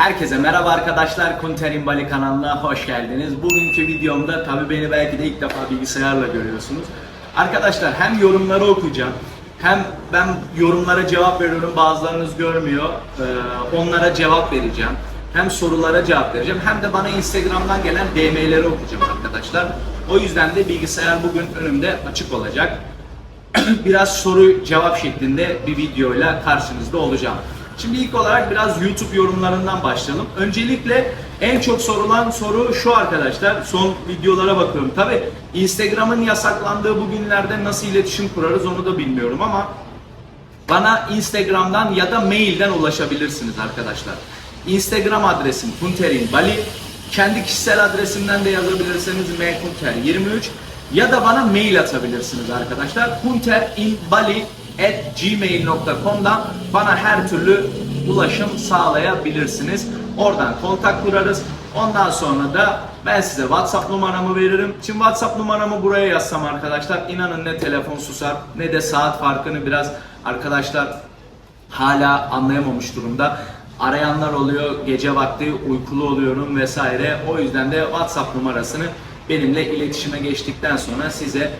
Herkese merhaba arkadaşlar. Kunterin Bali kanalına hoş geldiniz. Bugünkü videomda tabi beni belki de ilk defa bilgisayarla görüyorsunuz. Arkadaşlar hem yorumları okuyacağım hem ben yorumlara cevap veriyorum bazılarınız görmüyor. Ee, onlara cevap vereceğim. Hem sorulara cevap vereceğim hem de bana Instagram'dan gelen DM'leri okuyacağım arkadaşlar. O yüzden de bilgisayar bugün önümde açık olacak. biraz soru cevap şeklinde bir videoyla karşınızda olacağım. Şimdi ilk olarak biraz YouTube yorumlarından başlayalım. Öncelikle en çok sorulan soru şu arkadaşlar. Son videolara bakıyorum. Tabi Instagram'ın yasaklandığı bu günlerde nasıl iletişim kurarız onu da bilmiyorum ama bana Instagram'dan ya da mailden ulaşabilirsiniz arkadaşlar. Instagram adresim Kunterin Bali. Kendi kişisel adresimden de yazabilirseniz mkunter23 ya da bana mail atabilirsiniz arkadaşlar. kunterinbali at gmail.com'dan bana her türlü ulaşım sağlayabilirsiniz. Oradan kontak kurarız. Ondan sonra da ben size WhatsApp numaramı veririm. Şimdi WhatsApp numaramı buraya yazsam arkadaşlar inanın ne telefon susar ne de saat farkını biraz arkadaşlar hala anlayamamış durumda. Arayanlar oluyor, gece vakti uykulu oluyorum vesaire. O yüzden de WhatsApp numarasını benimle iletişime geçtikten sonra size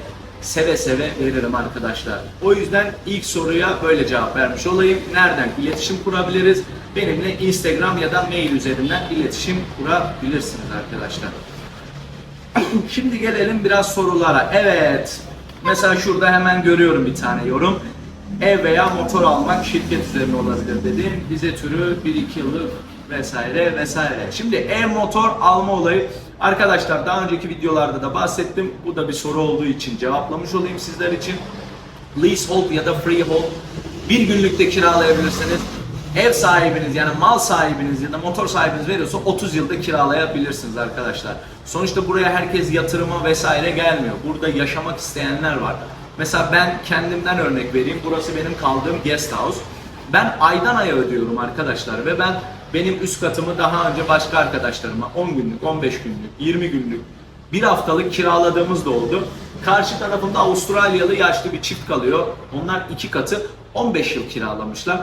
seve seve veririm arkadaşlar. O yüzden ilk soruya böyle cevap vermiş olayım. Nereden iletişim kurabiliriz? Benimle Instagram ya da mail üzerinden iletişim kurabilirsiniz arkadaşlar. Şimdi gelelim biraz sorulara. Evet. Mesela şurada hemen görüyorum bir tane yorum. Ev veya motor almak şirket üzerine olabilir dedi. Vize türü 1-2 yıllık vesaire vesaire. Şimdi ev motor alma olayı arkadaşlar daha önceki videolarda da bahsettim. Bu da bir soru olduğu için cevaplamış olayım sizler için. Leasehold ya da freehold bir günlükte kiralayabilirsiniz. Ev sahibiniz yani mal sahibiniz ya da motor sahibiniz veriyorsa 30 yılda kiralayabilirsiniz arkadaşlar. Sonuçta buraya herkes yatırıma vesaire gelmiyor. Burada yaşamak isteyenler var. Mesela ben kendimden örnek vereyim. Burası benim kaldığım guest house. Ben aydan aya ödüyorum arkadaşlar ve ben benim üst katımı daha önce başka arkadaşlarıma 10 günlük, 15 günlük, 20 günlük, bir haftalık kiraladığımız da oldu. Karşı tarafında Avustralyalı yaşlı bir çift kalıyor. Onlar iki katı 15 yıl kiralamışlar.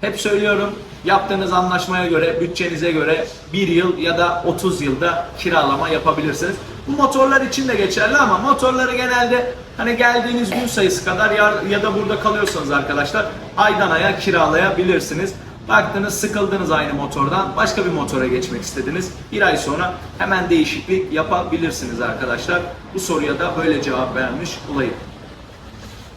Hep söylüyorum yaptığınız anlaşmaya göre, bütçenize göre bir yıl ya da 30 yılda kiralama yapabilirsiniz. Bu motorlar için de geçerli ama motorları genelde hani geldiğiniz gün sayısı kadar ya, ya da burada kalıyorsanız arkadaşlar aydan aya kiralayabilirsiniz. Baktınız sıkıldınız aynı motordan başka bir motora geçmek istediniz. Bir ay sonra hemen değişiklik yapabilirsiniz arkadaşlar. Bu soruya da böyle cevap vermiş olayım.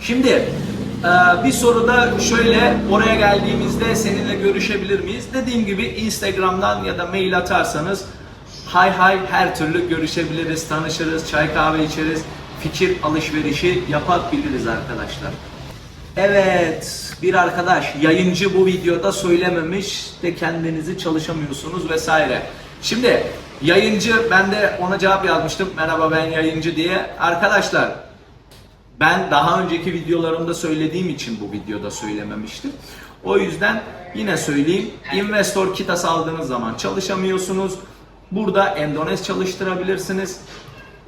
Şimdi e, bir soruda şöyle oraya geldiğimizde seninle görüşebilir miyiz? Dediğim gibi Instagram'dan ya da mail atarsanız hay hay her türlü görüşebiliriz, tanışırız, çay kahve içeriz, fikir alışverişi yapabiliriz arkadaşlar. Evet, bir arkadaş yayıncı bu videoda söylememiş de kendinizi çalışamıyorsunuz vesaire. Şimdi yayıncı ben de ona cevap yazmıştım. Merhaba ben yayıncı diye. Arkadaşlar ben daha önceki videolarımda söylediğim için bu videoda söylememiştim. O yüzden yine söyleyeyim. Investor kitası aldığınız zaman çalışamıyorsunuz. Burada Endonez çalıştırabilirsiniz.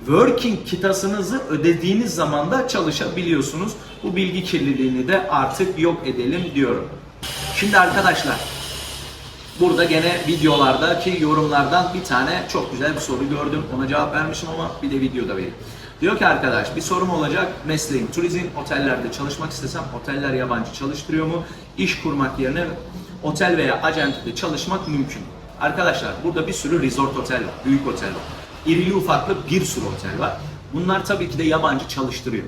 Working kitasınızı ödediğiniz zaman da çalışabiliyorsunuz. Bu bilgi kirliliğini de artık yok edelim diyorum. Şimdi arkadaşlar Burada gene videolardaki yorumlardan bir tane çok güzel bir soru gördüm. Ona cevap vermişim ama bir de videoda vereyim. Diyor ki arkadaş bir sorum olacak. Mesleğim turizm. Otellerde çalışmak istesem oteller yabancı çalıştırıyor mu? İş kurmak yerine otel veya acentede çalışmak mümkün. Arkadaşlar burada bir sürü resort otel var. Büyük otel var. İrili ufaklı bir sürü otel var. Bunlar tabii ki de yabancı çalıştırıyor.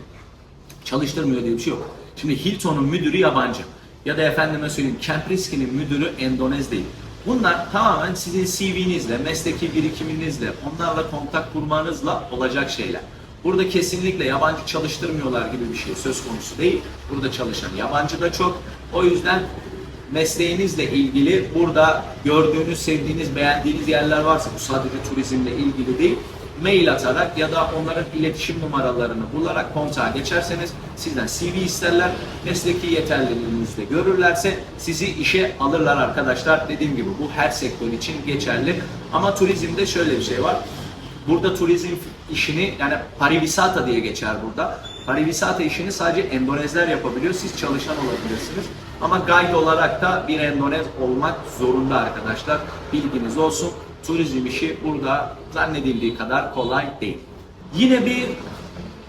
Çalıştırmıyor diye bir şey yok. Şimdi Hilton'un müdürü yabancı. Ya da efendime söyleyeyim Camp Risky'nin müdürü Endonez değil. Bunlar tamamen sizin CV'nizle, mesleki birikiminizle, onlarla kontak kurmanızla olacak şeyler. Burada kesinlikle yabancı çalıştırmıyorlar gibi bir şey söz konusu değil. Burada çalışan yabancı da çok. O yüzden mesleğinizle ilgili burada gördüğünüz, sevdiğiniz, beğendiğiniz yerler varsa bu sadece turizmle ilgili değil mail atarak ya da onların iletişim numaralarını bularak kontağa geçerseniz sizden CV isterler. Mesleki yeterliliğinizi de görürlerse sizi işe alırlar arkadaşlar. Dediğim gibi bu her sektör için geçerli. Ama turizmde şöyle bir şey var. Burada turizm işini yani parivisata diye geçer burada. Parivisata işini sadece Endonezler yapabiliyor. Siz çalışan olabilirsiniz. Ama guide olarak da bir Endonez olmak zorunda arkadaşlar. Bilginiz olsun. Turizm işi burada zannedildiği kadar kolay değil. Yine bir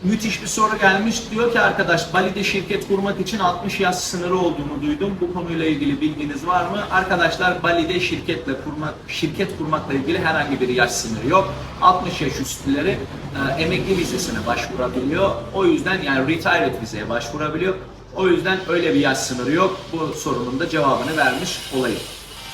müthiş bir soru gelmiş. Diyor ki arkadaş Bali'de şirket kurmak için 60 yaş sınırı olduğunu duydum. Bu konuyla ilgili bilginiz var mı? Arkadaşlar Bali'de şirketle kurmak şirket kurmakla ilgili herhangi bir yaş sınırı yok. 60 yaş üstleri e, emekli vizesine başvurabiliyor. O yüzden yani retired vizeye başvurabiliyor. O yüzden öyle bir yaş sınırı yok. Bu sorunun da cevabını vermiş olayım.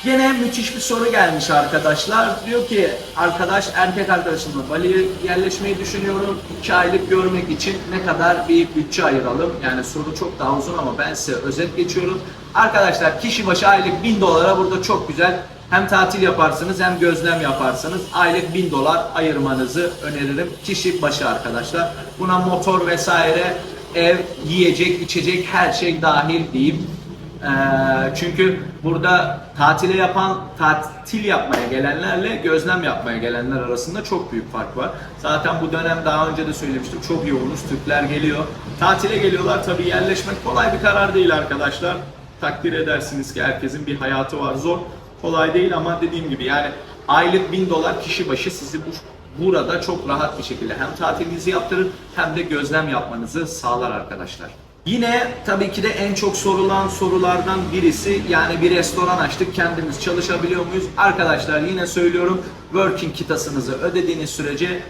Yine müthiş bir soru gelmiş arkadaşlar. Diyor ki arkadaş erkek arkadaşımla Bali'ye yerleşmeyi düşünüyorum. 2 aylık görmek için ne kadar bir bütçe ayıralım? Yani soru çok daha uzun ama ben size özet geçiyorum. Arkadaşlar kişi başı aylık 1000 dolara burada çok güzel hem tatil yaparsınız hem gözlem yaparsınız. Aylık 1000 dolar ayırmanızı öneririm. Kişi başı arkadaşlar. Buna motor vesaire, ev, yiyecek, içecek her şey dahil diyeyim. Ee, çünkü burada tatile yapan, tatil yapmaya gelenlerle gözlem yapmaya gelenler arasında çok büyük fark var. Zaten bu dönem daha önce de söylemiştim çok yoğunuz. Türkler geliyor. Tatile geliyorlar tabii yerleşmek kolay bir karar değil arkadaşlar. Takdir edersiniz ki herkesin bir hayatı var. Zor, kolay değil ama dediğim gibi yani aylık 1000 dolar kişi başı sizi bu burada çok rahat bir şekilde hem tatilinizi yaptırır hem de gözlem yapmanızı sağlar arkadaşlar. Yine tabii ki de en çok sorulan sorulardan birisi yani bir restoran açtık kendimiz çalışabiliyor muyuz? Arkadaşlar yine söylüyorum working kitasınızı ödediğiniz sürece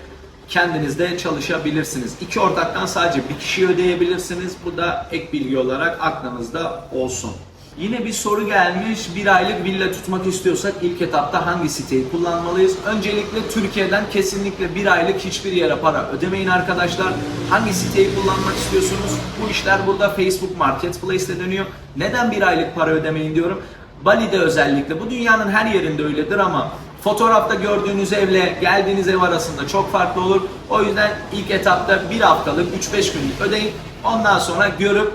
kendiniz de çalışabilirsiniz. İki ortaktan sadece bir kişi ödeyebilirsiniz. Bu da ek bilgi olarak aklınızda olsun. Yine bir soru gelmiş. Bir aylık villa tutmak istiyorsak ilk etapta hangi siteyi kullanmalıyız? Öncelikle Türkiye'den kesinlikle bir aylık hiçbir yere para ödemeyin arkadaşlar. Hangi siteyi kullanmak istiyorsunuz? Bu işler burada Facebook Marketplace'te dönüyor. Neden bir aylık para ödemeyin diyorum? Bali'de özellikle. Bu dünyanın her yerinde öyledir ama fotoğrafta gördüğünüz evle geldiğiniz ev arasında çok farklı olur. O yüzden ilk etapta bir haftalık 3-5 günlük ödeyin. Ondan sonra görüp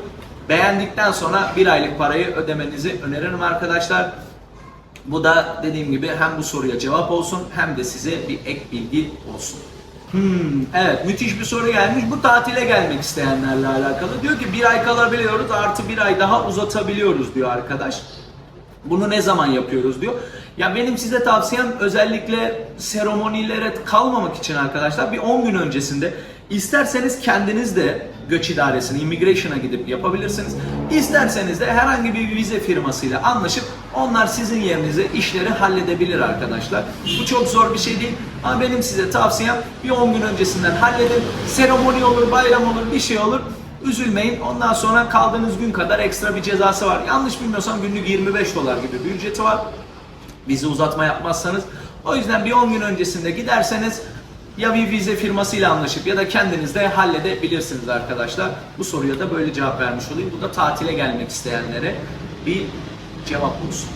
Beğendikten sonra bir aylık parayı ödemenizi öneririm arkadaşlar. Bu da dediğim gibi hem bu soruya cevap olsun hem de size bir ek bilgi olsun. Hmm, evet müthiş bir soru gelmiş. Bu tatile gelmek isteyenlerle alakalı. Diyor ki bir ay kalabiliyoruz artı bir ay daha uzatabiliyoruz diyor arkadaş. Bunu ne zaman yapıyoruz diyor. Ya benim size tavsiyem özellikle seremonilere kalmamak için arkadaşlar bir 10 gün öncesinde isterseniz kendiniz de göç idaresine, immigration'a gidip yapabilirsiniz. İsterseniz de herhangi bir vize firmasıyla anlaşıp onlar sizin yerinize işleri halledebilir arkadaşlar. Bu çok zor bir şey değil ama benim size tavsiyem bir 10 gün öncesinden halledin. Seremoni olur, bayram olur, bir şey olur. Üzülmeyin. Ondan sonra kaldığınız gün kadar ekstra bir cezası var. Yanlış bilmiyorsam günlük 25 dolar gibi bir ücreti var. Bizi uzatma yapmazsanız. O yüzden bir 10 gün öncesinde giderseniz ya bir vize firmasıyla anlaşıp ya da kendiniz de halledebilirsiniz arkadaşlar. Bu soruya da böyle cevap vermiş olayım. Bu da tatile gelmek isteyenlere bir cevap olsun.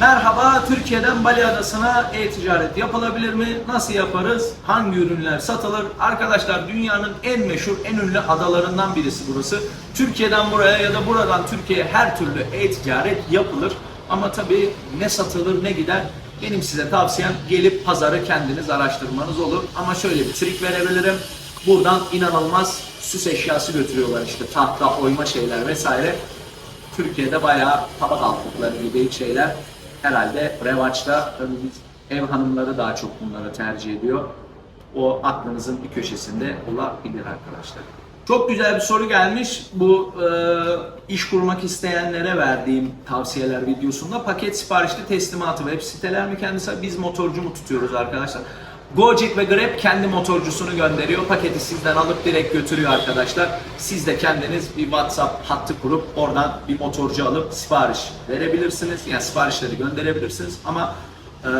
Merhaba, Türkiye'den Bali Adası'na e-ticaret yapılabilir mi? Nasıl yaparız? Hangi ürünler satılır? Arkadaşlar dünyanın en meşhur, en ünlü adalarından birisi burası. Türkiye'den buraya ya da buradan Türkiye'ye her türlü e-ticaret yapılır. Ama tabii ne satılır ne gider benim size tavsiyem gelip pazarı kendiniz araştırmanız olur. Ama şöyle bir trik verebilirim. Buradan inanılmaz süs eşyası götürüyorlar işte tahta, oyma şeyler vesaire. Türkiye'de bayağı tabak altlıkları gibi şeyler herhalde revaçta. Tabii biz ev hanımları daha çok bunları tercih ediyor. O aklınızın bir köşesinde olabilir arkadaşlar. Çok güzel bir soru gelmiş. Bu e, iş kurmak isteyenlere verdiğim tavsiyeler videosunda paket siparişli teslimatı web siteler mi kendisi? Biz motorcu mu tutuyoruz arkadaşlar? Gojek ve Grab kendi motorcusunu gönderiyor. Paketi sizden alıp direkt götürüyor arkadaşlar. Siz de kendiniz bir WhatsApp hattı kurup oradan bir motorcu alıp sipariş verebilirsiniz. Yani siparişleri gönderebilirsiniz ama e,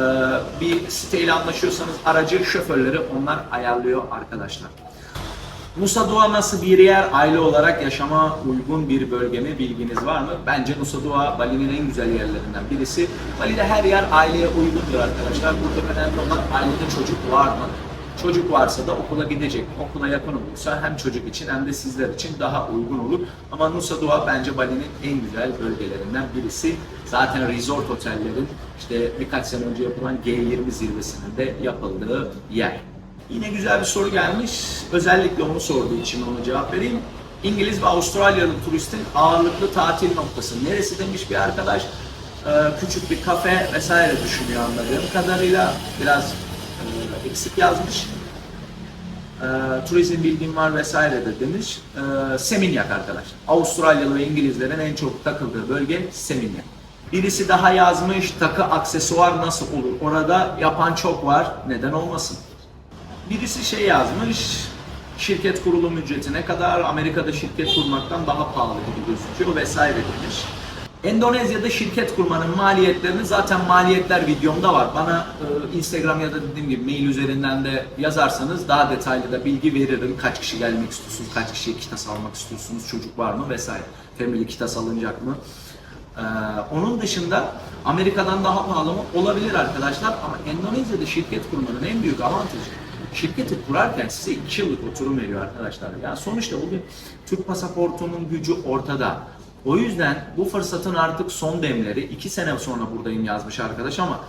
bir siteyle anlaşıyorsanız aracı şoförleri onlar ayarlıyor arkadaşlar. Nusa Dua nasıl bir yer? Aile olarak yaşama uygun bir bölge mi? Bilginiz var mı? Bence Nusa Dua Bali'nin en güzel yerlerinden birisi. Bali'de her yer aileye uygundur arkadaşlar. Burada önemli olan ailede çocuk var mı? Çocuk varsa da okula gidecek. Okula yakın olursa hem çocuk için hem de sizler için daha uygun olur. Ama Nusa Dua bence Bali'nin en güzel bölgelerinden birisi. Zaten resort otellerin işte birkaç sene önce yapılan G20 zirvesinin de yapıldığı yer. Yine güzel bir soru gelmiş. Özellikle onu sorduğu için ona cevap vereyim. İngiliz ve Avustralyalı turistin ağırlıklı tatil noktası. Neresi demiş bir arkadaş? Ee, küçük bir kafe vesaire düşünüyor anladığım kadarıyla. Biraz e, eksik yazmış. Ee, turizm bilgim var vesaire de demiş. Ee, Seminyak arkadaşlar. Avustralyalı ve İngilizlerin en çok takıldığı bölge Seminyak. Birisi daha yazmış takı aksesuar nasıl olur? Orada yapan çok var. Neden olmasın? Birisi şey yazmış. Şirket kurulum ücreti ne kadar? Amerika'da şirket kurmaktan daha pahalı gibi gözüküyor vesaire demiş. Endonezya'da şirket kurmanın maliyetlerini zaten maliyetler videomda var. Bana e, Instagram ya da dediğim gibi mail üzerinden de yazarsanız daha detaylı da bilgi veririm. Kaç kişi gelmek istiyorsunuz, kaç kişiye kitas almak istiyorsunuz, çocuk var mı vesaire. Family kitas alınacak mı? Ee, onun dışında Amerika'dan daha pahalı mı? Olabilir arkadaşlar ama Endonezya'da şirket kurmanın en büyük avantajı şirketi kurarken size 2 yıllık oturum veriyor arkadaşlar. Ya sonuçta bugün Türk pasaportunun gücü ortada. O yüzden bu fırsatın artık son demleri 2 sene sonra buradayım yazmış arkadaş ama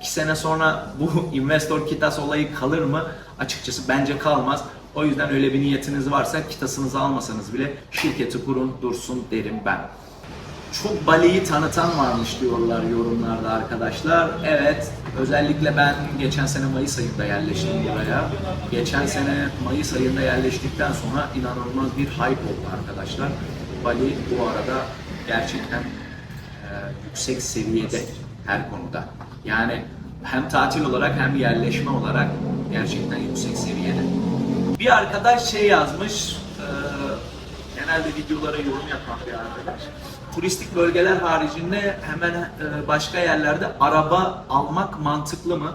2 sene sonra bu investor kitas olayı kalır mı? Açıkçası bence kalmaz. O yüzden öyle bir niyetiniz varsa kitasınızı almasanız bile şirketi kurun dursun derim ben. Çok Bali'yi tanıtan varmış diyorlar yorumlarda arkadaşlar. Evet, özellikle ben geçen sene Mayıs ayında yerleştim buraya. Geçen sene Mayıs ayında yerleştikten sonra inanılmaz bir hype oldu arkadaşlar. Bali bu arada gerçekten e, yüksek seviyede her konuda. Yani hem tatil olarak hem yerleşme olarak gerçekten yüksek seviyede. Bir arkadaş şey yazmış, e, genelde videolara yorum yapan bir arkadaş. Turistik bölgeler haricinde hemen e, başka yerlerde araba almak mantıklı mı?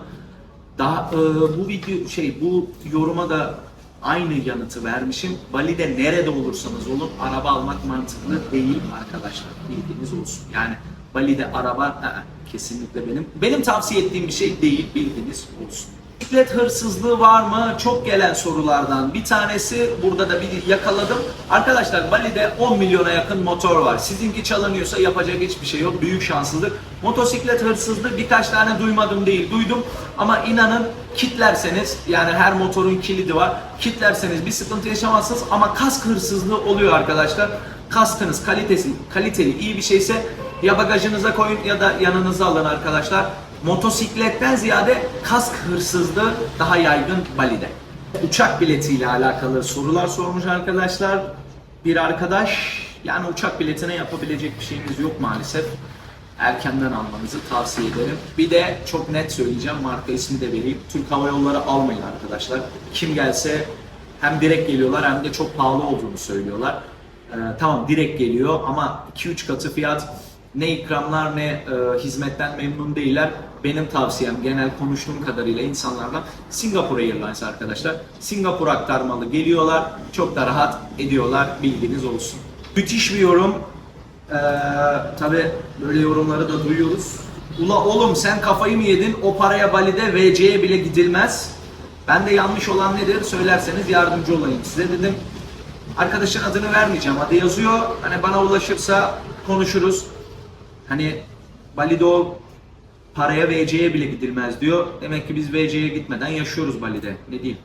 Daha e, bu video şey bu yoruma da aynı yanıtı vermişim. Bali'de nerede olursanız olun araba almak mantıklı değil arkadaşlar. Bilginiz olsun. Yani Bali'de araba kesinlikle benim benim tavsiye ettiğim bir şey değil bilginiz olsun. Bisiklet hırsızlığı var mı? Çok gelen sorulardan bir tanesi. Burada da bir yakaladım. Arkadaşlar Bali'de 10 milyona yakın motor var. Sizinki çalınıyorsa yapacak hiçbir şey yok. Büyük şanssızlık. Motosiklet hırsızlığı birkaç tane duymadım değil. Duydum. Ama inanın kitlerseniz yani her motorun kilidi var. Kitlerseniz bir sıkıntı yaşamazsınız ama kask hırsızlığı oluyor arkadaşlar. Kaskınız kalitesi, kaliteli iyi bir şeyse ya bagajınıza koyun ya da yanınıza alın arkadaşlar. Motosikletten ziyade kask hırsızlığı daha yaygın Bali'de. Uçak biletiyle alakalı sorular sormuş arkadaşlar. Bir arkadaş yani uçak biletine yapabilecek bir şeyimiz yok maalesef. Erkenden almanızı tavsiye ederim. Bir de çok net söyleyeceğim marka ismi de vereyim. Türk Hava Yolları almayın arkadaşlar. Kim gelse hem direkt geliyorlar hem de çok pahalı olduğunu söylüyorlar. Ee, tamam direkt geliyor ama 2-3 katı fiyat ne ikramlar ne e, hizmetten memnun değiller. Benim tavsiyem genel konuştuğum kadarıyla insanlardan Singapore Airlines arkadaşlar. Singapur aktarmalı geliyorlar. Çok da rahat ediyorlar. Bilginiz olsun. Müthiş bir yorum. Ee, Tabi böyle yorumları da duyuyoruz. Ula oğlum sen kafayı mı yedin? O paraya Bali'de VC'ye bile gidilmez. Ben de yanlış olan nedir söylerseniz yardımcı olayım size dedim. Arkadaşın adını vermeyeceğim. Adı yazıyor. Hani bana ulaşırsa konuşuruz. Hani Bali'de o paraya VC'ye bile gidilmez diyor. Demek ki biz VC'ye gitmeden yaşıyoruz Bali'de. Ne diyeyim?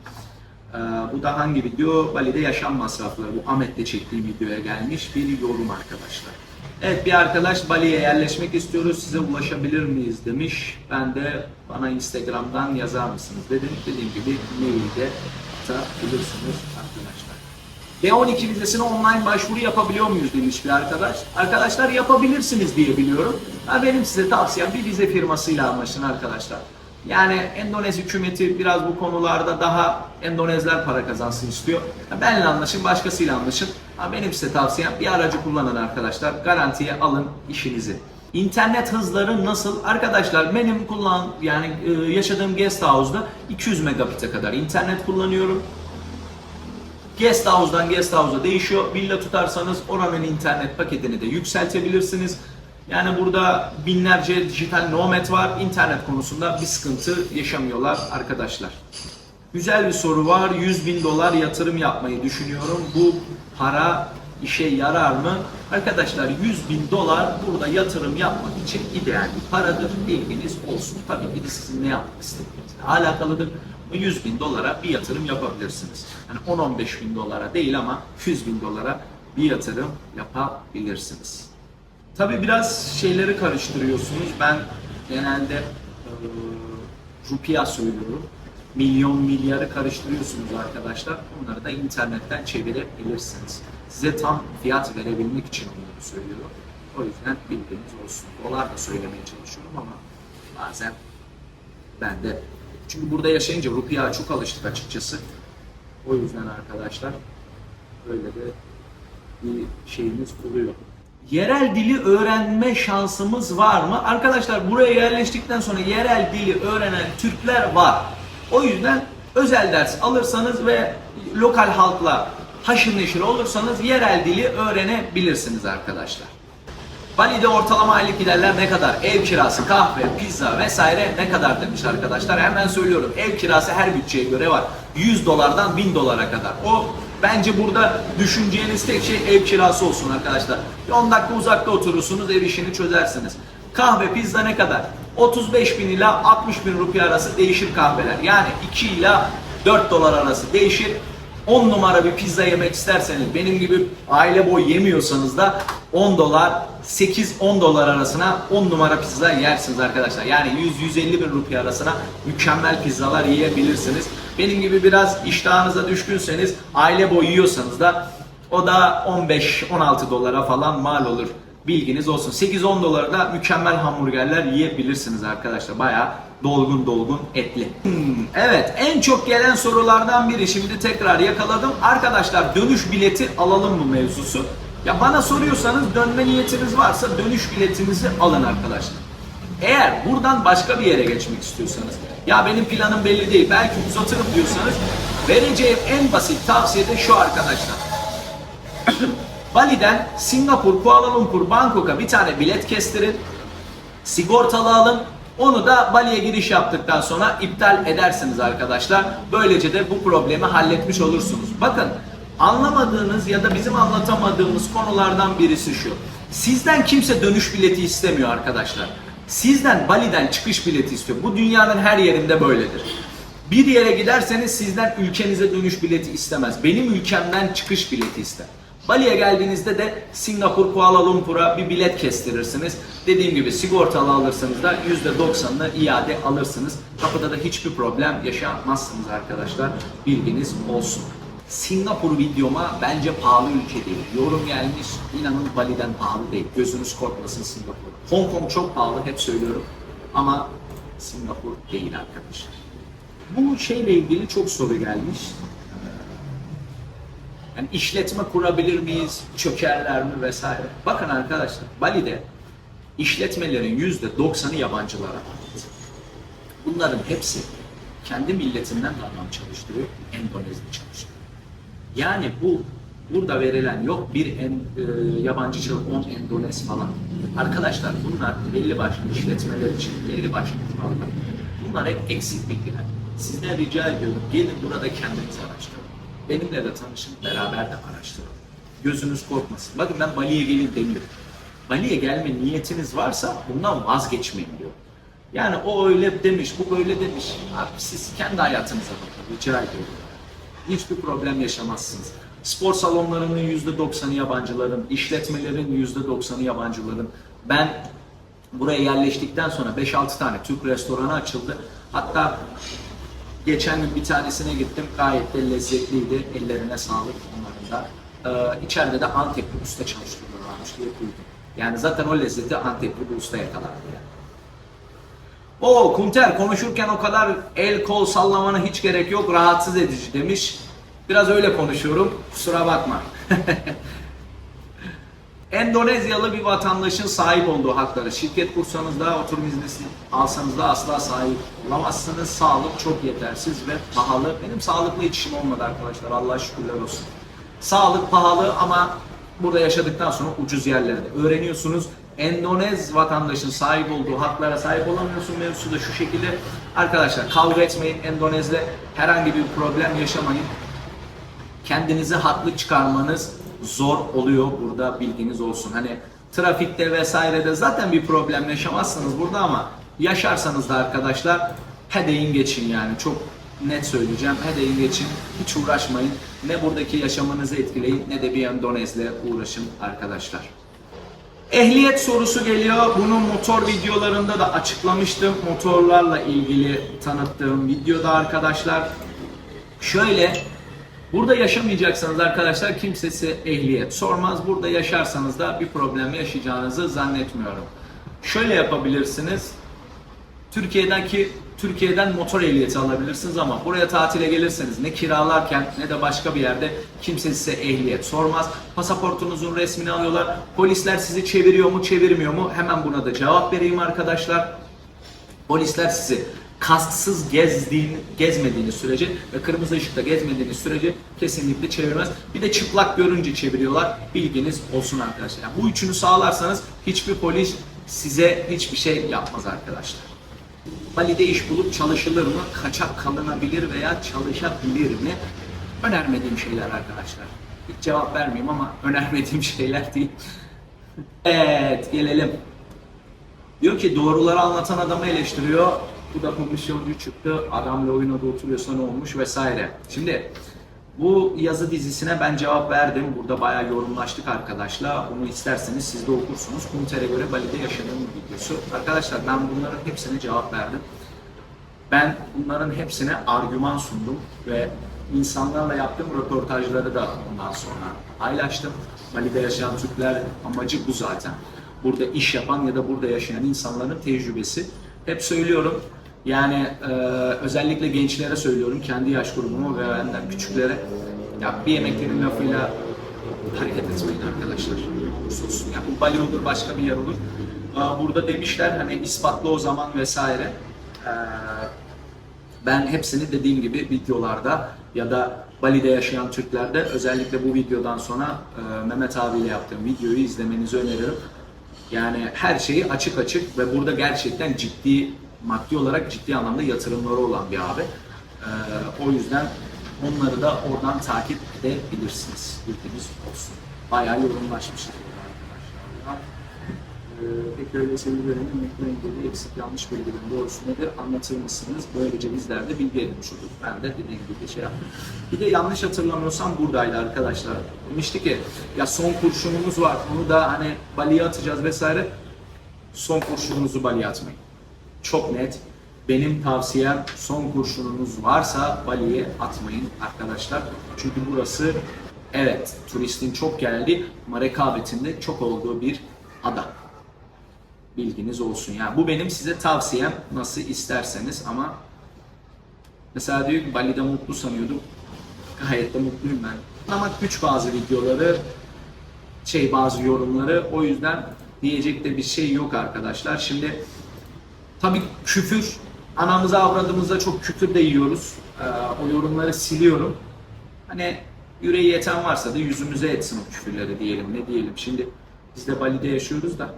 Ee, bu da hangi video? Bali'de yaşam masrafları. Bu Ahmet'le çektiğim videoya gelmiş bir yorum arkadaşlar. Evet bir arkadaş Bali'ye yerleşmek istiyoruz. Size ulaşabilir miyiz demiş. Ben de bana Instagram'dan yazar mısınız dedim. Dediğim gibi mailde atabilirsiniz arkadaşlar. B12 vizesine online başvuru yapabiliyor muyuz demiş bir arkadaş. Arkadaşlar yapabilirsiniz diye biliyorum. Ha, benim size tavsiyem bir vize firmasıyla anlaşın arkadaşlar. Yani Endonez hükümeti biraz bu konularda daha Endonezler para kazansın istiyor. Ha, benle anlaşın, başkasıyla anlaşın. Ha, benim size tavsiyem bir aracı kullanın arkadaşlar. Garantiye alın işinizi. İnternet hızları nasıl? Arkadaşlar benim kullan yani e, yaşadığım guest house'da 200 megabit'e kadar internet kullanıyorum. Guest House'dan Guest House'a değişiyor. Villa tutarsanız oranın internet paketini de yükseltebilirsiniz. Yani burada binlerce dijital nomad var. İnternet konusunda bir sıkıntı yaşamıyorlar arkadaşlar. Güzel bir soru var. 100 bin dolar yatırım yapmayı düşünüyorum. Bu para işe yarar mı? Arkadaşlar 100 bin dolar burada yatırım yapmak için ideal bir paradır. Bilginiz olsun. Tabii ki de sizin ne yapmak istediğinizle alakalıdır. Bu 100 bin dolara bir yatırım yapabilirsiniz. Yani 10-15 bin dolara değil ama 100 bin dolara bir yatırım yapabilirsiniz. Tabi biraz şeyleri karıştırıyorsunuz. Ben genelde e, rupiya söylüyorum. Milyon milyarı karıştırıyorsunuz arkadaşlar. Onları da internetten çevirebilirsiniz. Size tam fiyat verebilmek için bunu söylüyorum. O yüzden bilginiz olsun. Dolar da söylemeye çalışıyorum ama bazen ben de çünkü burada yaşayınca rupiya çok alıştık açıkçası. O yüzden arkadaşlar böyle de bir şeyimiz oluyor. Yerel dili öğrenme şansımız var mı? Arkadaşlar buraya yerleştikten sonra yerel dili öğrenen Türkler var. O yüzden özel ders alırsanız ve lokal halkla haşır neşir olursanız yerel dili öğrenebilirsiniz arkadaşlar. Bali'de ortalama aylık giderler ne kadar? Ev kirası, kahve, pizza vesaire ne kadar demiş arkadaşlar. Hemen söylüyorum. Ev kirası her bütçeye göre var. 100 dolardan 1000 dolara kadar. O bence burada düşüneceğiniz tek şey ev kirası olsun arkadaşlar. Bir 10 dakika uzakta oturursunuz, ev işini çözersiniz. Kahve, pizza ne kadar? 35 bin ila 60 bin rupiye arası değişir kahveler. Yani 2 ila 4 dolar arası değişir. 10 numara bir pizza yemek isterseniz benim gibi aile boyu yemiyorsanız da 10 dolar 8-10 dolar arasına 10 numara pizza yersiniz arkadaşlar. Yani 100-150 bin rupiye arasına mükemmel pizzalar yiyebilirsiniz. Benim gibi biraz iştahınıza düşkünseniz aile boyu yiyorsanız da o da 15-16 dolara falan mal olur. Bilginiz olsun. 8-10 dolara da mükemmel hamburgerler yiyebilirsiniz arkadaşlar. Bayağı dolgun dolgun etli. Evet en çok gelen sorulardan biri şimdi tekrar yakaladım. Arkadaşlar dönüş bileti alalım mı mevzusu? Ya bana soruyorsanız dönme niyetiniz varsa dönüş biletinizi alın arkadaşlar. Eğer buradan başka bir yere geçmek istiyorsanız ya benim planım belli değil belki uzatırım diyorsanız vereceğim en basit tavsiye de şu arkadaşlar. Bali'den Singapur, Kuala Lumpur, Bangkok'a bir tane bilet kestirin. Sigortalı alın. Onu da Bali'ye giriş yaptıktan sonra iptal edersiniz arkadaşlar. Böylece de bu problemi halletmiş olursunuz. Bakın anlamadığınız ya da bizim anlatamadığımız konulardan birisi şu. Sizden kimse dönüş bileti istemiyor arkadaşlar. Sizden Bali'den çıkış bileti istiyor. Bu dünyanın her yerinde böyledir. Bir yere giderseniz sizden ülkenize dönüş bileti istemez. Benim ülkemden çıkış bileti ister. Bali'ye geldiğinizde de Singapur, Kuala Lumpur'a bir bilet kestirirsiniz. Dediğim gibi sigortalı alırsanız da %90'ını iade alırsınız. Kapıda da hiçbir problem yaşamazsınız arkadaşlar. Bilginiz olsun. Singapur videoma bence pahalı ülke değil. Yorum gelmiş, inanın Bali'den pahalı değil. Gözünüz korkmasın Singapur. Hong Kong çok pahalı, hep söylüyorum. Ama Singapur değil arkadaşlar. Bu şeyle ilgili çok soru gelmiş. Yani işletme kurabilir miyiz, çökerler mi vesaire. Bakın arkadaşlar, Bali'de işletmelerin yüzde doksanı yabancılara. Bunların hepsi kendi milletinden de adam çalıştırıyor, Endonezya çalıştırıyor. Yani bu burada verilen yok bir en, e, yabancı 10 Endonez falan. Arkadaşlar bunlar belli başlı işletmeler için belli başlı kurallar. Bunlar hep eksik bilgiler. Sizden rica ediyorum gelin burada kendiniz araştırın. Benimle de tanışın, beraber de araştırın. Gözünüz korkmasın. Bakın ben Bali'ye gelin demiyorum. Bali'ye gelme niyetiniz varsa bundan vazgeçmeyin diyor. Yani o öyle demiş, bu böyle demiş. Abi siz kendi hayatınıza bakın, rica ediyorum. Hiçbir problem yaşamazsınız. Spor salonlarının %90'ı yabancıların, işletmelerin %90'ı yabancıların. Ben buraya yerleştikten sonra 5-6 tane Türk restoranı açıldı. Hatta Geçen gün bir tanesine gittim. Gayet de lezzetliydi. Ellerine sağlık onların da. Ee, içeride de Antepli usta çalıştırıyorlarmış diye duydum. Yani zaten o lezzeti Antepli bir usta yakalardı yani. O Kunter konuşurken o kadar el kol sallamana hiç gerek yok. Rahatsız edici demiş. Biraz öyle konuşuyorum. Kusura bakma. Endonezyalı bir vatandaşın sahip olduğu hakları. Şirket kursanız da oturum izni alsanız da asla sahip olamazsınız. Sağlık çok yetersiz ve pahalı. Benim sağlıklı hiç işim olmadı arkadaşlar. Allah şükürler olsun. Sağlık pahalı ama burada yaşadıktan sonra ucuz yerlerde öğreniyorsunuz. Endonez vatandaşın sahip olduğu haklara sahip olamıyorsun mevzusu da şu şekilde. Arkadaşlar kavga etmeyin Endonez'le herhangi bir problem yaşamayın kendinizi haklı çıkarmanız zor oluyor burada bilginiz olsun. Hani trafikte vesairede zaten bir problem yaşamazsınız burada ama yaşarsanız da arkadaşlar hedeyin geçin yani çok net söyleyeceğim. Hedeyi geçin, hiç uğraşmayın. Ne buradaki yaşamınızı etkileyin ne de bir endonezle uğraşın arkadaşlar. Ehliyet sorusu geliyor. Bunu motor videolarında da açıklamıştım. Motorlarla ilgili tanıttığım videoda arkadaşlar. Şöyle, burada yaşamayacaksanız arkadaşlar kimse size ehliyet sormaz. Burada yaşarsanız da bir problem yaşayacağınızı zannetmiyorum. Şöyle yapabilirsiniz. Türkiye'deki Türkiye'den motor ehliyeti alabilirsiniz ama buraya tatile gelirseniz ne kiralarken ne de başka bir yerde kimse size ehliyet sormaz. Pasaportunuzun resmini alıyorlar. Polisler sizi çeviriyor mu, çevirmiyor mu? Hemen buna da cevap vereyim arkadaşlar. Polisler sizi kasksız gezdiğin, gezmediğiniz sürece ve kırmızı ışıkta gezmediğiniz sürece kesinlikle çevirmez. Bir de çıplak görünce çeviriyorlar. Bilginiz olsun arkadaşlar. Yani bu üçünü sağlarsanız hiçbir polis size hiçbir şey yapmaz arkadaşlar. Bali'de iş bulup çalışılır mı? Kaçak kalınabilir veya çalışabilir mi? Önermediğim şeyler arkadaşlar. Hiç cevap vermeyeyim ama önermediğim şeyler değil. evet, gelelim. Diyor ki doğruları anlatan adamı eleştiriyor. Bu da komisyoncu çıktı. Adamla oyun odada oturuyorsa ne olmuş vesaire. Şimdi bu yazı dizisine ben cevap verdim. Burada bayağı yorumlaştık arkadaşlar. Bunu isterseniz siz de okursunuz. Kunter'e göre Bali'de yaşadığım videosu. Arkadaşlar ben bunların hepsine cevap verdim. Ben bunların hepsine argüman sundum ve insanlarla yaptığım röportajları da ondan sonra paylaştım. Bali'de yaşayan Türkler amacı bu zaten. Burada iş yapan ya da burada yaşayan insanların tecrübesi. Hep söylüyorum yani e, özellikle gençlere söylüyorum kendi yaş grubumu ve benden küçüklere ya bir yemeklerin lafıyla hareket etmeyin arkadaşlar. Olursa. Ya bu Bali olur başka bir yer olur. Aa, Burada demişler hani ispatlı o zaman vesaire. Ee, ben hepsini dediğim gibi videolarda ya da Bali'de yaşayan Türklerde özellikle bu videodan sonra e, Mehmet abiyle yaptığım videoyu izlemenizi öneririm. Yani her şeyi açık açık ve burada gerçekten ciddi maddi olarak ciddi anlamda yatırımları olan bir abi. Ee, o yüzden onları da oradan takip edebilirsiniz. Bilginiz olsun. Bayağı yorumlaşmışlar. Ee, peki öyleyse bilgilerin metne ilgili eksik yanlış bilgilerin doğrusu nedir anlatır mısınız? Böylece bizler de bilgi edinmiş olduk. Ben de dediğim gibi şey yaptım. Bir de yanlış hatırlamıyorsam buradaydı arkadaşlar. Demişti ki ya son kurşunumuz var onu da hani Bali'ye atacağız vesaire. Son kurşununuzu Bali'ye atmayın. Çok net. Benim tavsiyem son kurşununuz varsa Bali'ye atmayın arkadaşlar. Çünkü burası evet turistin çok geldiği ama rekabetinde çok olduğu bir ada. Bilginiz olsun. Yani bu benim size tavsiyem nasıl isterseniz ama mesela diyor ki Bali'de mutlu sanıyordum. Gayet de mutluyum ben. Ama güç bazı videoları şey bazı yorumları o yüzden diyecek de bir şey yok arkadaşlar. Şimdi Tabii küfür, anamıza avradımıza çok küfür de yiyoruz. Ee, o yorumları siliyorum. Hani yüreği yeten varsa da yüzümüze etsin o küfürleri diyelim, ne diyelim. Şimdi biz de Bali'de yaşıyoruz da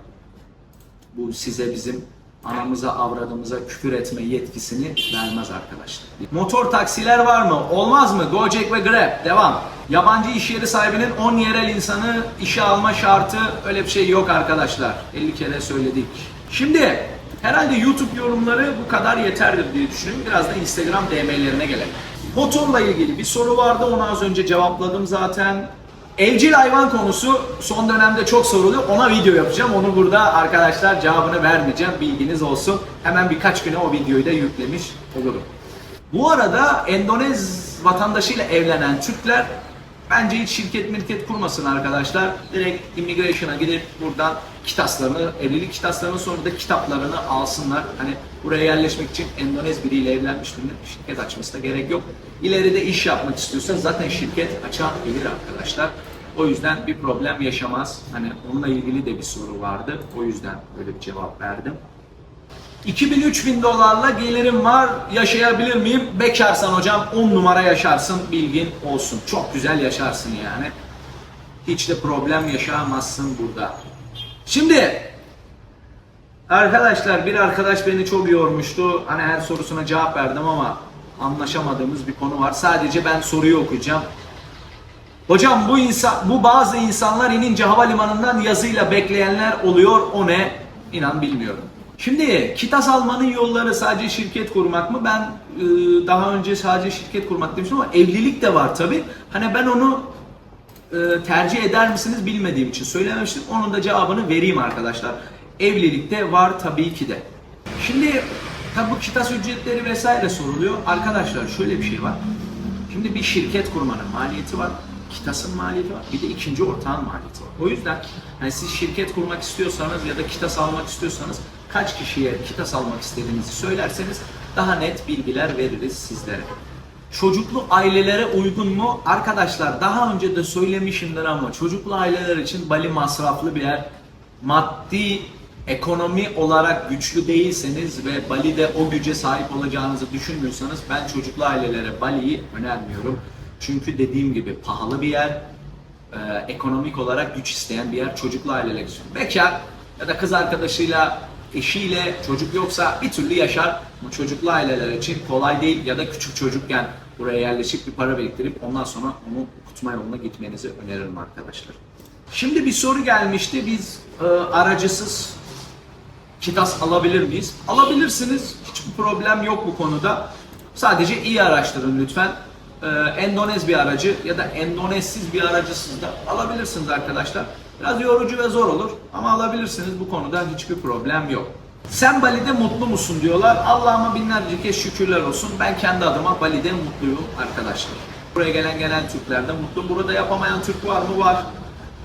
bu size bizim anamıza avradımıza küfür etme yetkisini vermez arkadaşlar. Motor taksiler var mı? Olmaz mı? Gojek ve Grab. Devam. Yabancı iş yeri sahibinin 10 yerel insanı işe alma şartı öyle bir şey yok arkadaşlar. 50 kere söyledik. Şimdi herhalde YouTube yorumları bu kadar yeterdir diye düşünüyorum. Biraz da Instagram DM'lerine gelelim. Motorla ilgili bir soru vardı. Onu az önce cevapladım zaten. Evcil hayvan konusu son dönemde çok soruluyor. Ona video yapacağım. Onu burada arkadaşlar cevabını vermeyeceğim. Bilginiz olsun. Hemen birkaç güne o videoyu da yüklemiş olurum. Bu arada Endonez vatandaşıyla evlenen Türkler bence hiç şirket mirket kurmasın arkadaşlar. Direkt immigration'a gidip buradan kitaslarını, evlilik kitaslarının sonra da kitaplarını alsınlar. Hani buraya yerleşmek için Endonez biriyle evlenmiş birinin şirket açması da gerek yok. İleride iş yapmak istiyorsa zaten şirket açabilir arkadaşlar. O yüzden bir problem yaşamaz. Hani onunla ilgili de bir soru vardı. O yüzden böyle bir cevap verdim. 2000-3000 dolarla gelirim var, yaşayabilir miyim? Bekarsan hocam 10 numara yaşarsın, bilgin olsun. Çok güzel yaşarsın yani. Hiç de problem yaşamazsın burada. Şimdi arkadaşlar bir arkadaş beni çok yormuştu. Hani her sorusuna cevap verdim ama anlaşamadığımız bir konu var. Sadece ben soruyu okuyacağım. Hocam bu insan bu bazı insanlar inince havalimanından yazıyla bekleyenler oluyor. O ne? İnan bilmiyorum. Şimdi kitas almanın yolları sadece şirket kurmak mı? Ben e, daha önce sadece şirket kurmak demiştim ama evlilik de var tabi. Hani ben onu e, tercih eder misiniz bilmediğim için söylememiştim. Onun da cevabını vereyim arkadaşlar. Evlilikte var tabii ki de. Şimdi tabi bu kitas ücretleri vesaire soruluyor. Arkadaşlar şöyle bir şey var. Şimdi bir şirket kurmanın maliyeti var. Kitas'ın maliyeti var. Bir de ikinci ortağın maliyeti var. O yüzden hani siz şirket kurmak istiyorsanız ya da kitas almak istiyorsanız kaç kişiye kitas almak istediğinizi söylerseniz daha net bilgiler veririz sizlere. Çocuklu ailelere uygun mu? Arkadaşlar daha önce de söylemişimdir ama çocuklu aileler için Bali masraflı bir yer. Maddi, ekonomi olarak güçlü değilseniz ve Bali'de o güce sahip olacağınızı düşünmüyorsanız ben çocuklu ailelere Bali'yi önermiyorum. Çünkü dediğim gibi pahalı bir yer, e, ekonomik olarak güç isteyen bir yer çocuklu aileler için. Bekar ya da kız arkadaşıyla, eşiyle çocuk yoksa bir türlü yaşar. Ama çocuklu aileler için kolay değil ya da küçük çocukken buraya yerleşip bir para biriktirip ondan sonra onu okutma yoluna gitmenizi öneririm arkadaşlar. Şimdi bir soru gelmişti. Biz e, aracısız Kitas alabilir miyiz? Alabilirsiniz. Hiçbir problem yok bu konuda. Sadece iyi araştırın lütfen. Ee, Endonez bir aracı ya da Endonezsiz bir aracısız da alabilirsiniz arkadaşlar. Biraz yorucu ve zor olur ama alabilirsiniz. Bu konuda hiçbir problem yok. Sen Bali'de mutlu musun diyorlar. Allah'ıma binlerce kez şükürler olsun. Ben kendi adıma Bali'de mutluyum arkadaşlar. Buraya gelen gelen Türkler de mutlu. Burada yapamayan Türk var mı? Var.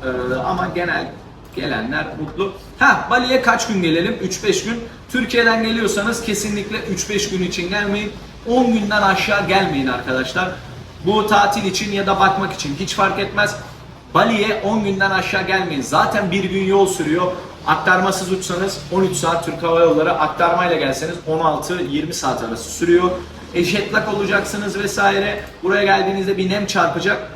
Ee, ama genel gelenler mutlu. Ha Bali'ye kaç gün gelelim? 3-5 gün. Türkiye'den geliyorsanız kesinlikle 3-5 gün için gelmeyin. 10 günden aşağı gelmeyin arkadaşlar. Bu tatil için ya da bakmak için hiç fark etmez. Bali'ye 10 günden aşağı gelmeyin. Zaten bir gün yol sürüyor. Aktarmasız uçsanız 13 saat Türk Hava Yolları aktarmayla gelseniz 16-20 saat arası sürüyor. E jet lag olacaksınız vesaire. Buraya geldiğinizde bir nem çarpacak.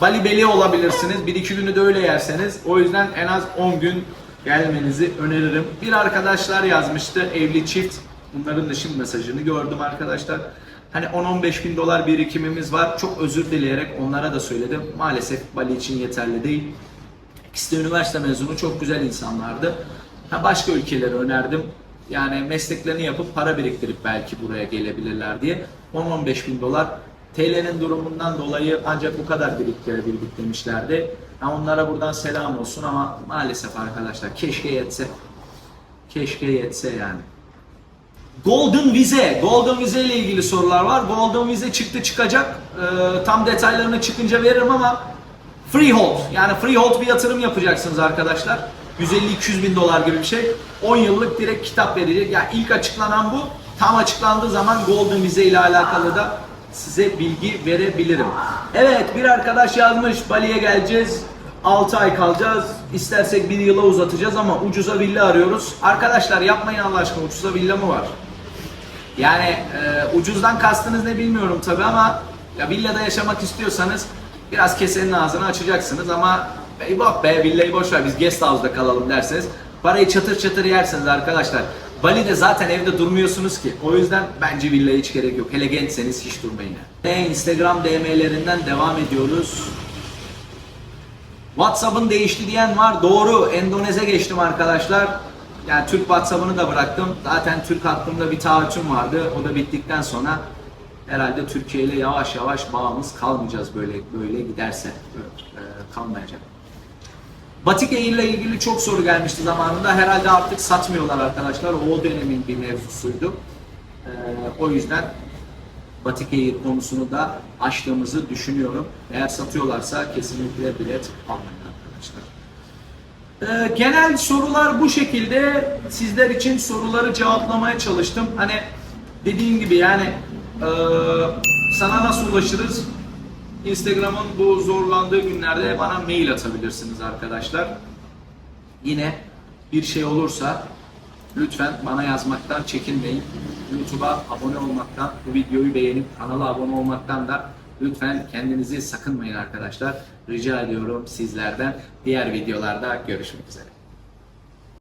Bali beli olabilirsiniz. Bir iki günü de öyle yerseniz. O yüzden en az 10 gün gelmenizi öneririm. Bir arkadaşlar yazmıştı evli çift. Bunların da şimdi mesajını gördüm arkadaşlar. Hani 10-15 bin dolar birikimimiz var. Çok özür dileyerek onlara da söyledim. Maalesef Bali için yeterli değil. İkisi de üniversite mezunu çok güzel insanlardı. Ha, başka ülkeleri önerdim. Yani mesleklerini yapıp para biriktirip belki buraya gelebilirler diye. 10-15 bin dolar TL'nin durumundan dolayı ancak bu kadar biriktirebildik demişlerdi. Ha, onlara buradan selam olsun ama maalesef arkadaşlar keşke yetse. Keşke yetse yani. Golden Vize. Golden Vize ile ilgili sorular var. Golden Vize çıktı çıkacak. Ee, tam detaylarını çıkınca veririm ama Freehold. Yani Freehold bir yatırım yapacaksınız arkadaşlar. 150-200 bin dolar gibi bir şey. 10 yıllık direkt kitap verecek. Yani ilk açıklanan bu. Tam açıklandığı zaman Golden Vize ile alakalı da size bilgi verebilirim. Evet bir arkadaş yazmış Bali'ye geleceğiz. 6 ay kalacağız. İstersek bir yıla uzatacağız ama ucuza villa arıyoruz. Arkadaşlar yapmayın Allah aşkına ucuza villa mı var? Yani e, ucuzdan kastınız ne bilmiyorum tabi ama ya villada yaşamak istiyorsanız biraz kesenin ağzını açacaksınız ama bey bak be villayı boş ver biz guest house'da kalalım derseniz parayı çatır çatır yersiniz arkadaşlar. Bali'de zaten evde durmuyorsunuz ki. O yüzden bence villaya hiç gerek yok. Hele gençseniz hiç durmayın. Ve Instagram DM'lerinden devam ediyoruz. WhatsApp'ın değişti diyen var. Doğru. Endonez'e geçtim arkadaşlar. Yani Türk WhatsApp'ını da bıraktım. Zaten Türk hakkında bir taahhütüm vardı. O da bittikten sonra herhalde Türkiye ile yavaş yavaş bağımız kalmayacağız böyle böyle giderse e, kalmayacak. Batik Air ile ilgili çok soru gelmişti zamanında. Herhalde artık satmıyorlar arkadaşlar. O dönemin bir mevzusuydu. E, o yüzden Batik Air konusunu da açtığımızı düşünüyorum. Eğer satıyorlarsa kesinlikle bilet almayın arkadaşlar. Ee, genel sorular bu şekilde. Sizler için soruları cevaplamaya çalıştım. Hani dediğim gibi yani e, sana nasıl ulaşırız? Instagram'ın bu zorlandığı günlerde bana mail atabilirsiniz arkadaşlar. Yine bir şey olursa lütfen bana yazmaktan çekinmeyin. YouTube'a abone olmaktan, bu videoyu beğenip kanala abone olmaktan da lütfen kendinizi sakınmayın arkadaşlar. Rica ediyorum sizlerden. Diğer videolarda görüşmek üzere.